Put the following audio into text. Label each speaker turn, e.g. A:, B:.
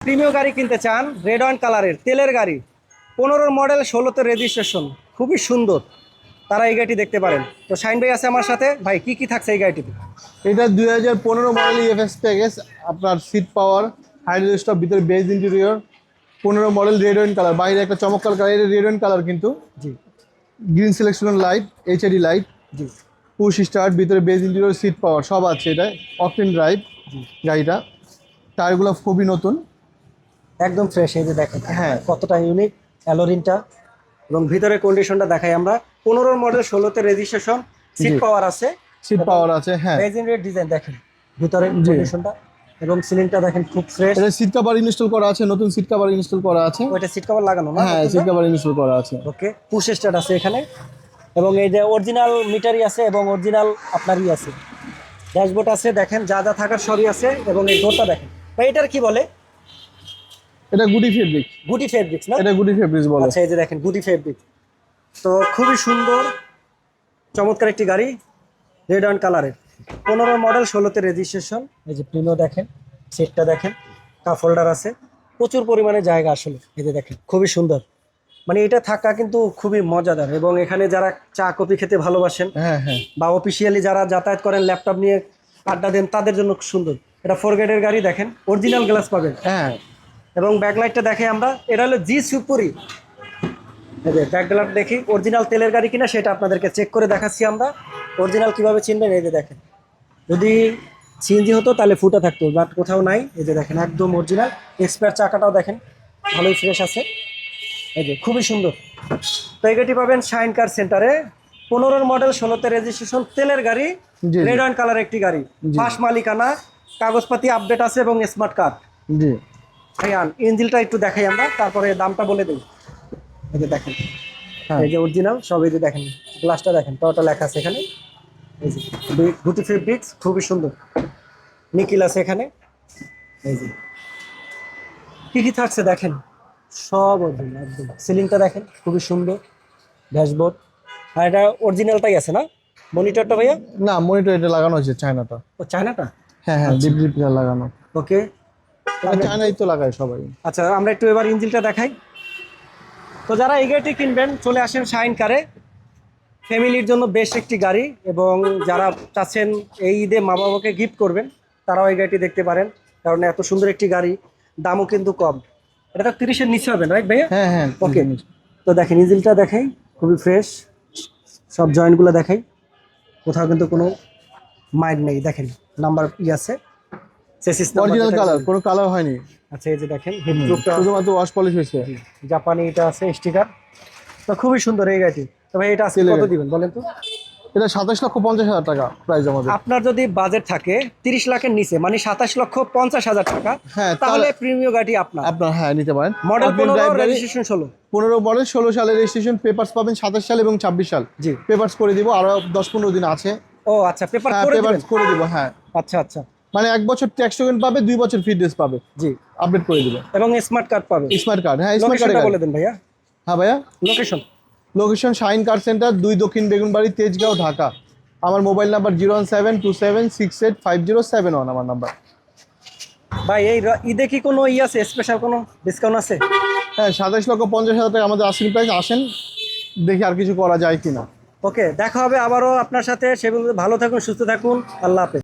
A: প্রিমিয় গাড়ি কিনতে চান রেড অয়েন্ট কালারের তেলের গাড়ি। পনেরোর মডেল ষোলোতে রেজিস্ট্রেশন খুবই সুন্দর। তারা এই গাড়িটি দেখতে পারেন। তো শাইন ভাই আছে আমার সাথে। ভাই কি কি থাকছে এই গাড়িটিতে?
B: এটা দুই হাজার পনেরো মডেল ইএফএস প্যাকেজ আপনার সিট পাওয়ার হাইড্রোল স্টপ ভিতরে বেজ ইন্টেরিয়র পনেরো মডেল রেড ওয়েন কালার বাইরে একটা চমৎকার কালার এটা রেড ওয়েন কালার কিন্তু।
A: জি।
B: Green selection light HID light
A: জি।
B: পুশ স্টার্ট ভিতরে বেজ ইন্টেরিয়র সিট পাওয়ার সব আছে এটা। অকটেন ড্রাইভ গাড়িটা। টায়ারগুলো খুবই নতুন।
A: একদম ফ্রেশ এই যে দেখেন।
B: হ্যাঁ।
A: কতটা ইউনিক অ্যালোরিনটা। এবং ভিতরে কন্ডিশনটা দেখাই আমরা। পনেরোর মডেল ষোলোতে রেজিস্ট্রেশন সিট পাওয়ার আছে।
B: সিট পাওয়ার আছে হ্যাঁ।
A: রেজিনের ডিজাইন দেখেন। ভিতরে। কন্ডিশনটা এবং সিলিংটা দেখেন খুব ফ্রেশ
B: এটা সিট কভার ইনস্টল করা আছে নতুন সিট কভার ইনস্টল করা আছে।
A: ওইটা সিট কভার লাগানো না?
B: হ্যাঁ সিট কভার ইনস্টল করা আছে।
A: ওকে পুশ স্টার্ট আছে এখানে। এবং এই যে অরিজিনাল মিটারই আছে এবং অরিজিনাল আপনারই আছে। ড্যাশবোর্ড আছে দেখেন যা যা থাকার সবই আছে। এবং এই ডোরটা দেখেন। এটার কি বলে?
B: এটা গুডি ফেব্রিক
A: গুটি ফেব্রিক্স না?
B: এটা গুডি ফেব্রিক্স বলে।
A: আচ্ছা এই যে দেখেন গুটি ফেব্রিক তো খুবই সুন্দর চমৎকার একটি গাড়ি রেড অ্যান্ড কালারের পনেরো মডেল ষোলোতে রেজিস্ট্রেশন এই যে প্রিমিও দেখেন সিটটা দেখেন কাপ হোল্ডার আছে। প্রচুর পরিমাণে জায়গা আসলে এই যে দেখেন খুবই সুন্দর। মানে এটা থাকা কিন্তু খুবই মজাদার এবং এখানে যারা চা কফি খেতে ভালোবাসেন
B: হ্যাঁ হ্যাঁ।
A: বা অফিসিয়ালি যারা যাতায়াত করেন ল্যাপটপ নিয়ে আড্ডা দেন তাদের জন্য সুন্দর। এটা ফোর গেটের গাড়ি দেখেন অরিজিনাল গ্লাস পাবেন।
B: হ্যাঁ।
A: এবং ব্যাকলাইটটা দেখে আমরা এটা হলো জি সুপুরি ব্যাকলাইট দেখি অরিজিনাল তেলের গাড়ি কিনা সেটা আপনাদেরকে চেক করে দেখাচ্ছি আমরা। অরিজিনাল কীভাবে চিনবেন এই যে দেখেন। যদি সিএনজি হতো তাহলে ফুটা থাকতো বাট কোথাও নাই। এই যে দেখেন একদম অরিজিনাল এক্সপায়ার চাকাটাও দেখেন ভালোই ফ্রেশ আছে। এই যে খুবই সুন্দর। তো গাড়িটি পাবেন শাইন কার সেন্টারে পনেরোর মডেল ষোলোতে রেজিস্ট্রেশন তেলের গাড়ি। রেড অ্যান্ড কালার একটি গাড়ি। ফার্স্ট মালিকানা কাগজপাতি আপডেট আছে এবং স্মার্ট কার্ড
B: জি।
A: ভাইয়ান ইঞ্জিলটা একটু দেখাই আমরা তারপরে দামটা বলে দিই। এই যে দেখেন
B: হ্যাঁ।
A: এই যে অরিজিনাল সব এই যে দেখেন গ্লাসটা দেখেন টটা লেখা আছে এখানে। এই যে গুটি ফেব্রিক্স খুবই সুন্দর। নিকিল আছে এখানে। এই যে কি কি থাকছে দেখেন? সব অরিজিনাল একদম। সিলিংটা দেখেন খুবই সুন্দর। ড্যাশবোর্ড। আর এটা অরিজিনালটাই আছে না? মনিটরটা ভাইয়া?
B: না মনিটর এটা লাগানো হয়েছে চায়নাটা।
A: ও চায়নাটা?
B: হ্যাঁ হ্যাঁ ডিপ ডিপ লাগানো।
A: ওকে
B: চায়নাই তো লাগায় সবাই।
A: আচ্ছা আমরা একটু এবার ইঞ্জিলটা দেখাই। তো যারা এই গাড়িটি কিনবেন চলে আসেন শাইন কারে। ফ্যামিলির জন্য বেশ একটি গাড়ি এবং যারা চাচ্ছেন এই ঈদে মা বাবাকে গিফট করবেন তারাও এই গাড়িটি দেখতে পারেন কারণ এত সুন্দর একটি গাড়ি দামও কিন্তু কম। এটা তো তিরিশের নিচে হবে রাইট ভাইয়া?
B: হ্যাঁ হ্যাঁ
A: ওকে তো দেখেন ইঞ্জিলটা দেখাই খুবই ফ্রেশ সব জয়েন্টগুলো দেখাই। কোথাও কিন্তু কোনো মাইন্ড নেই। দেখেন নাম্বার ই আছে। চেসিস
B: অরিজিনাল কালার কোনো কালার হয়নি।
A: আচ্ছা এই যে দেখেন হিটপ্রুফটা
B: শুধুমাত্র ওয়াশ পলিশ হয়েছে।
A: জাপানি এটা আছে স্টিকার তো খুবই সুন্দর এই গাড়িটি। তবে এটা আজকে কত দিবেন বলেন তো?
B: এটা সাতাশ লক্ষ পঞ্চাশ হাজার টাকা প্রাইস আমাদের।
A: আপনার যদি বাজেট থাকে তিরিশ লাখের নিচে মানে সাতাশ লক্ষ পঞ্চাশ হাজার টাকা
B: হ্যাঁ
A: তাহলে
B: তাহলে
A: প্রিমিয় গাড়ি আপনার।
B: আপনার হ্যাঁ নিতে পারেন।
A: মডেল পনেরো রেজিস্ট্রেশন ষোলো।
B: পনেরো মডেল ষোলো সালের রেজিস্ট্রেশন পেপার্স পাবেন সাতাশ সাল এবং ছাব্বিশ সাল।
A: জি।
B: পেপার্স করে দিব আরও দশ পনেরো দিন আছে।
A: ও আচ্ছা পেপার
B: হ্যাঁ
A: করে
B: দিব হ্যাঁ।
A: আচ্ছা আচ্ছা।
B: মানে এক বছর ট্যাক্স টোকেন পাবে দুই বছর ফিটনেস পাবে।
A: জি।
B: আপডেট করে দিবে।
A: এবং স্মার্ট কার্ড পাবে।
B: স্মার্ট কার্ড হ্যাঁ স্মার্ট
A: লোকেশনটা বলে দেন ভাইয়া।
B: হ্যাঁ ভাইয়া?
A: Location
B: location Shine car centre দুই দক্ষিণ বেগুনবাড়ি তেজগাঁও ঢাকা। আমার mobile number zero one seven two seven six eight five zero seven one আমার নাম্বার
A: ভাই এই ঈদে কি কোনো ই আছে? স্পেশাল কোনো ডিসকাউন্ট আছে?
B: হ্যাঁ সাতাশ লক্ষ পঞ্চাশ হাজার টাকা আমাদের আশি প্রাইস আসেন দেখি আর কিছু করা যায় কিনা।
A: ওকে দেখা হবে আবারও আপনার সাথে। সেগুলো ভালো থাকুন সুস্থ থাকুন। আল্লাহ হাফেজ।